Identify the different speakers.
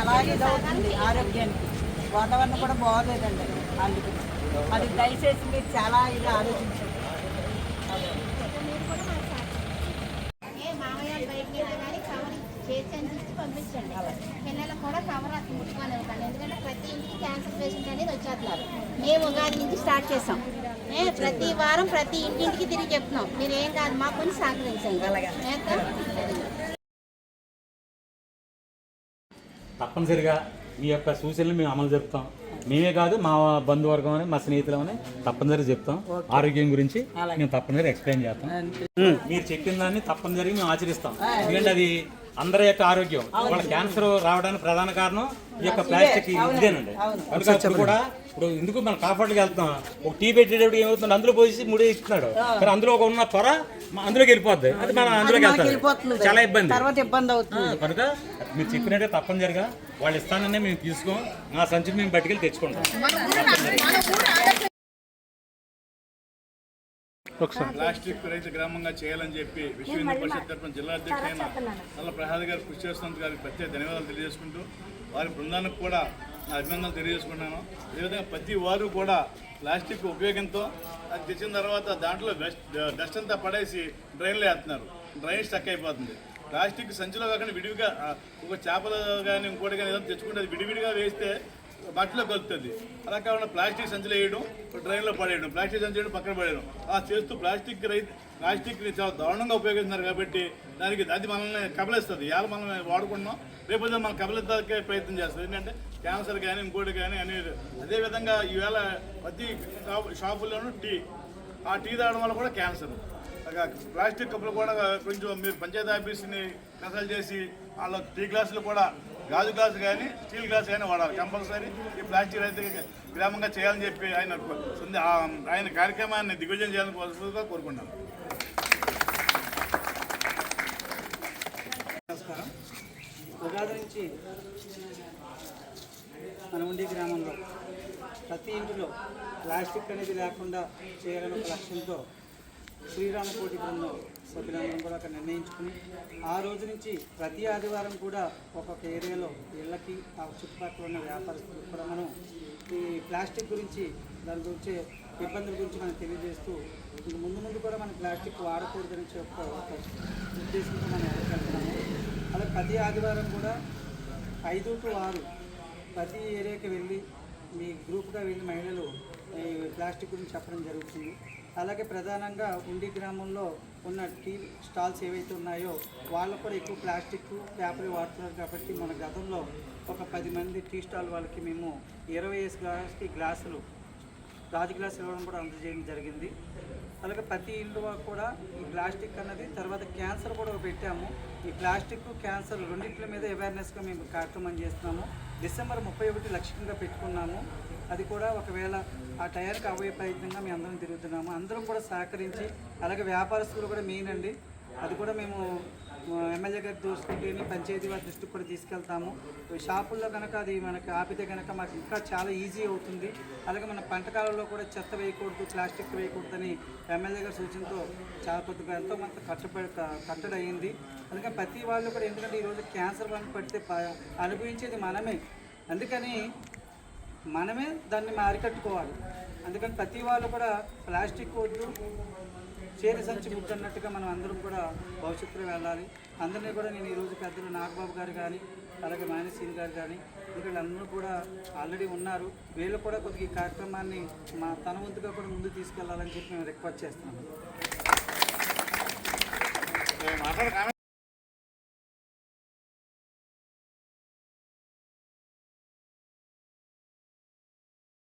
Speaker 1: అలాగే ఇదవుతుంది ఆరోగ్యానికి. వాతావరణం కూడా బాగోలేదండి. అందుకు. అది దయచేసి మీరు చాలా ఇది ఆలోచించండి.
Speaker 2: పంపించండి. పిల్లలకు కూడా కవర్ ముట్టుకొని ఎందుకంటే ప్రతి ఇంటికి క్యాన్సర్ పేషెంట్ అనేది వచ్చేస్తున్నారు. మేము ఉగాది నుంచి స్టార్ట్ చేసాం. ఏ ప్రతి వారం ప్రతి ఇంటింటికి తిరిగి చెప్తున్నాం. మీరు ఏం కాదు మాకు కొంచెం సహకరించండి.
Speaker 3: తప్పనిసరిగా మీ యొక్క సూచనలు మేము అమలు జరుపుతాం. మేమే కాదు మా బంధువర్గం అని మా స్నేహితులు అని తప్పనిసరిగా చెప్తాం. ఆరోగ్యం గురించి మేము తప్పనిసరిగా ఎక్స్ప్లెయిన్ చేస్తాం. మీరు చెప్పిన దాన్ని తప్పనిసరిగా మేము ఆచరిస్తాం. ఎందుకంటే అది అందరి యొక్క ఆరోగ్యం. వాళ్ళ క్యాన్సర్ రావడానికి ప్రధాన కారణం ఈ యొక్క ప్లాస్టిక్ ఇదేనండి. కనుక కూడా ఇప్పుడు ఎందుకు మనం కాపాడుకి వెళ్తాం ఒక టీ పెట్టేటప్పుడు ఏమవుతుంది అందులో పోసి ముడి ఇస్తున్నాడు కానీ అందులో ఒక ఉన్న త్వర అందులోకి వెళ్ళిపోద్ది. అది మనం అందులోకి వెళ్తాం
Speaker 1: వెళ్ళిపోతుంది.
Speaker 3: చాలా ఇబ్బంది.
Speaker 1: తర్వాత ఇబ్బంది అవుతుంది.
Speaker 3: కనుక మీరు చెప్పినట్టే తప్పనిసరిగా వాళ్ళు ఇస్తాననే మేము తీసుకోం. మా సంచిని మేము పట్టుకెళ్ళి తెచ్చుకుంటాం.
Speaker 4: ప్లాస్టిక్ రహిత గ్రామంగా చేయాలని చెప్పి విశ్వ హిందూ పరిషత్ తరఫున జిల్లా అధ్యక్షుడైన నల్ల ప్రసాద్ గారు కృషి చేస్తున్నందుకు గారికి ప్రత్యేక ధన్యవాదాలు తెలియజేసుకుంటూ వారి బృందానికి కూడా నా అభినందనలు తెలియజేసుకుంటున్నాను. అదేవిధంగా ప్రతి వారు కూడా ప్లాస్టిక్ ఉపయోగంతో అది తెచ్చిన తర్వాత దాంట్లో డస్ట్ అంతా పడేసి డ్రైన్లో వేస్తున్నారు. డ్రైన్ స్టక్ అయిపోతుంది. ప్లాస్టిక్ సంచిలో కాకుండా విడివిగా ఒక చేపలు కానీ ఇంకోటి కానీ ఏదైనా తెచ్చుకుంటే అది విడివిడిగా వేస్తే బట్టలో కలుపుతుంది. అలా కాకుండా ప్లాస్టిక్ సంచులు వేయడం డ్రైన్లో పడేయడం ప్లాస్టిక్ సంచులు వేయడం పక్కన పడేయడం. అలా చేస్తూ ప్లాస్టిక్ రైతు ప్లాస్టిక్ని చాలా దారుణంగా ఉపయోగిస్తున్నారు కాబట్టి దానికి అది మనల్ని కబలిస్తుంది. ఇవాళ మనం వాడుకుంటున్నాం. రేపొద్దు మనం కబలిద్దాకే ప్రయత్నం చేస్తుంది ఏంటంటే క్యాన్సర్ కానీ ఇంకోటి కానీ అనేది అదేవిధంగా ఈవేళ ప్రతి షాపుల్లోనూ టీ ఆ టీ తాగడం వల్ల కూడా క్యాన్సర్. ప్లాస్టిక్ కప్పులు కూడా కొంచెం మీరు పంచాయతీ ఆఫీస్ని కన్సల్ట్ చేసి వాళ్ళ టీ గ్లాసులు కూడా గాజు గ్లాసు కానీ స్టీల్ గ్లాస్ కానీ వాడాలి. కంపల్సరీ ఈ ప్లాస్టిక్ రైతు గ్రామంగా చేయాలని చెప్పి ఆయన ఆయన కార్యక్రమాన్ని దిగ్విజయం చేయాలని కోరుకుంటున్నాను. కోరుకున్నాను
Speaker 5: నమస్కారం ఉగాది నుంచి మన ఉండి గ్రామంలో ప్రతి ఇంటిలో ప్లాస్టిక్ అనేది లేకుండా చేయాలని ఒక లక్ష్యంతో శ్రీరామ కోటి బృందం సభ్యులందరం కూడా అక్కడ నిర్ణయించుకుని ఆ రోజు నుంచి ప్రతి ఆదివారం కూడా ఒక్కొక్క ఏరియాలో ఇళ్ళకి ఆ చుట్టుపక్కల ఉన్న వ్యాపారస్తులకు కూడా మనం ఈ ప్లాస్టిక్ గురించి దాని గురించి ఇబ్బందుల గురించి మనం తెలియజేస్తూ ముందు ముందు కూడా మనం ప్లాస్టిక్ వాడకూడదని చెప్పి ఒక ఉద్దేశంతో మనం ఎదుర్కొంటున్నాము అలా ప్రతి ఆదివారం కూడా ఐదు టు ఆరు ప్రతి ఏరియాకి వెళ్ళి మీ గ్రూప్గా వెళ్ళి మహిళలు ఈ ప్లాస్టిక్ గురించి చెప్పడం జరుగుతుంది. అలాగే ప్రధానంగా ఉండి గ్రామంలో ఉన్న టీ స్టాల్స్ ఏవైతే ఉన్నాయో వాళ్ళు కూడా ఎక్కువ ప్లాస్టిక్ పేపర్ వాడుతున్నారు కాబట్టి మన గతంలో ఒక పది మంది టీ స్టాల్ వాళ్ళకి మేము ఇరవై ఐదు గ్లాస్కి గ్లాసులు రాజు గ్లాస్ ఇవ్వడం కూడా అందజేయడం జరిగింది. అలాగే ప్రతి ఇల్లు కూడా ఈ ప్లాస్టిక్ అన్నది తర్వాత క్యాన్సర్ కూడా పెట్టాము. ఈ ప్లాస్టిక్ క్యాన్సర్ రెండింటి మీద అవేర్నెస్గా మేము కార్యక్రమం చేస్తున్నాము. డిసెంబర్ ముప్పై ఒకటి లక్ష్యంగా పెట్టుకున్నాము. అది కూడా ఒకవేళ ఆ టైర్కి అవ్వే ప్రయత్నంగా మేము అందరం తిరుగుతున్నాము. అందరం కూడా సహకరించి అలాగే వ్యాపారస్తులు కూడా మెయిన్ అండి. అది కూడా మేము ఎమ్మెల్యే గారి దోసుకుంటేనే పంచాయతీ వారి దృష్టికి కూడా తీసుకెళ్తాము. షాపుల్లో కనుక అది మనకి ఆపితే కనుక మాకు ఇంకా చాలా ఈజీ అవుతుంది. అలాగే మన పంటకాలంలో కూడా చెత్త వేయకూడదు ప్లాస్టిక్ వేయకూడదని ఎమ్మెల్యే గారి సూచనతో చాలా కొద్దిగా ఎంతో మంది కట్టబడి కట్టడి అందుకని ప్రతి వాళ్ళు కూడా ఎందుకంటే ఈరోజు క్యాన్సర్ వల్ల పడితే అనుభవించేది మనమే. అందుకని మనమే దాన్ని మారికట్టుకోవాలి. అరికట్టుకోవాలి అందుకని ప్రతి వాళ్ళు కూడా ప్లాస్టిక్ వద్దు చేతి సంచి ముట్టన్నట్టుగా మనం అందరం కూడా భవిష్యత్తులో వెళ్ళాలి. అందరినీ కూడా నేను ఈరోజు పెద్దలు నాగబాబు గారు కానీ అలాగే మానసీన్ గారు కానీ ఎందుకంటే అందరూ కూడా ఆల్రెడీ ఉన్నారు. వీళ్ళు కూడా కొద్దిగా ఈ కార్యక్రమాన్ని మా తన వంతుగా కూడా ముందుకు తీసుకెళ్ళాలని చెప్పి మేము రిక్వెస్ట్ చేస్తున్నాము